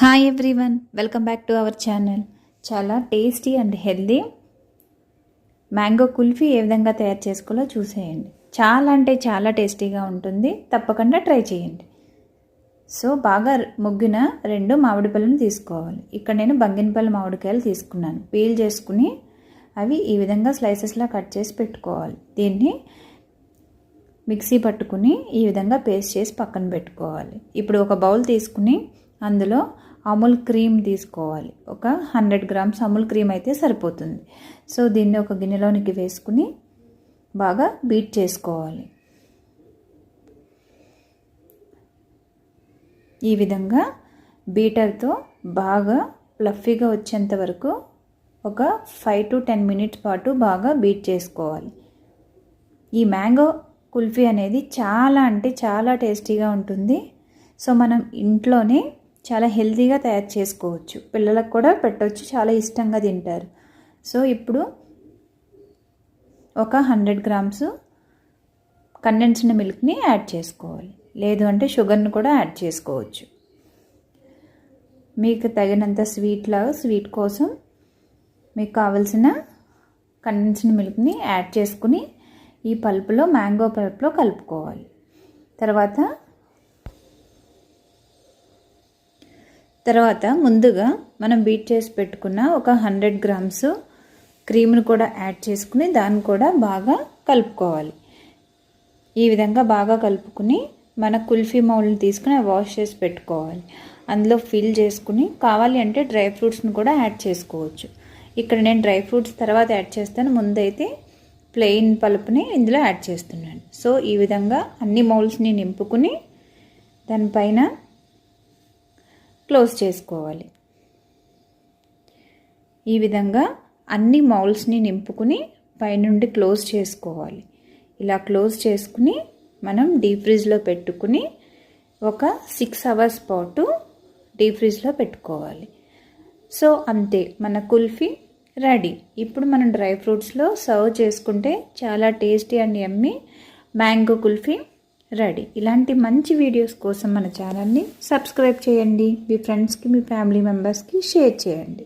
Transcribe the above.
Hi everyone welcome back to our channel చాలా tasty and healthy mango kulfi ఏ విధంగా తయారు చేసుకోవాలో చూసేయండి. చాలా అంటే చాలా టేస్టీగా ఉంటుంది. తప్పకుండా ట్రై చేయండి. సో బాగా ముగ్గిన రెండు మామిడి పళ్ళను తీసుకోవాలి. ఇక్కడ నేను బంగినపల్లి మామిడికాయలు తీసుకున్నాను. పీల్ చేసుకుని అవి ఈ విధంగా స్లైసెస్లా కట్ చేసి పెట్టుకోవాలి. దీన్ని మిక్సీ పట్టుకుని ఈ విధంగా పేస్ట్ చేసి పక్కన పెట్టుకోవాలి. ఇప్పుడు ఒక బౌల్ తీసుకుని అందులో అమూల్ క్రీమ్ తీసుకోవాలి. ఒక హండ్రెడ్ గ్రామ్స్ అమూల్ క్రీమ్ అయితే సరిపోతుంది. సో దీన్ని ఒక గిన్నెలోనికి వేసుకుని బాగా బీట్ చేసుకోవాలి. ఈ విధంగా బీటర్తో బాగా ఫ్లఫీగా వచ్చేంత వరకు ఒక ఫైవ్ టు టెన్ మినిట్స్ పాటు బాగా బీట్ చేసుకోవాలి. ఈ మ్యాంగో కుల్ఫీ అనేది చాలా అంటే చాలా టేస్టీగా ఉంటుంది. సో మనం ఇంట్లోనే చాలా హెల్తీగా తయారు చేసుకోవచ్చు. పిల్లలకు కూడా పెట్టవచ్చు చాలా ఇష్టంగా తింటారు. సో ఇప్పుడు ఒక హండ్రెడ్ గ్రామ్స్ కండెన్స్డ్ మిల్క్ని యాడ్ చేసుకోవాలి. లేదు అంటే షుగర్ని కూడా యాడ్ చేసుకోవచ్చు. మీకు తగినంత స్వీట్ లాగా స్వీట్ కోసం మీకు కావలసిన కండెన్స్డ్ మిల్క్ని యాడ్ చేసుకుని ఈ పల్పులో మ్యాంగో పల్పులో కలుపుకోవాలి. తర్వాత తర్వాత ముందుగా మనం బీట్ చేసి పెట్టుకున్న ఒక హండ్రెడ్ గ్రామ్స్ క్రీమ్ను కూడా యాడ్ చేసుకుని దాన్ని కూడా బాగా కలుపుకోవాలి. ఈ విధంగా బాగా కలుపుకుని మన కుల్ఫీ మౌల్ని తీసుకుని వాష్ చేసి పెట్టుకోవాలి. అందులో ఫిల్ చేసుకుని కావాలి అంటే డ్రై ఫ్రూట్స్ని కూడా యాడ్ చేసుకోవచ్చు. ఇక్కడ నేను డ్రై ఫ్రూట్స్ తర్వాత యాడ్ చేస్తాను. ముందైతే ప్లెయిన్ పలుపుని ఇందులో యాడ్ చేస్తున్నాను. సో ఈ విధంగా అన్ని మౌల్స్ని నింపుకుని దానిపైన క్లోజ్ చేసుకోవాలి. ఈ విధంగా అన్ని మౌల్స్ని నింపుకుని పైనుండి క్లోజ్ చేసుకోవాలి. ఇలా క్లోజ్ చేసుకుని మనం డీప్ ఫ్రిడ్జ్లో పెట్టుకుని ఒక సిక్స్ అవర్స్ పాటు డీప్ ఫ్రిడ్జ్లో పెట్టుకోవాలి. సో అంతే మన కుల్ఫీ రెడీ. ఇప్పుడు మనం డ్రై ఫ్రూట్స్లో సర్వ్ చేసుకుంటే చాలా tasty and yummy mango kulfi ready. ఇలాంటి మంచి వీడియోస్ కోసం మన ఛానల్ని సబ్స్క్రైబ్ చేయండి. మీ ఫ్రెండ్స్కి మీ ఫ్యామిలీ మెంబర్స్కి షేర్ చేయండి.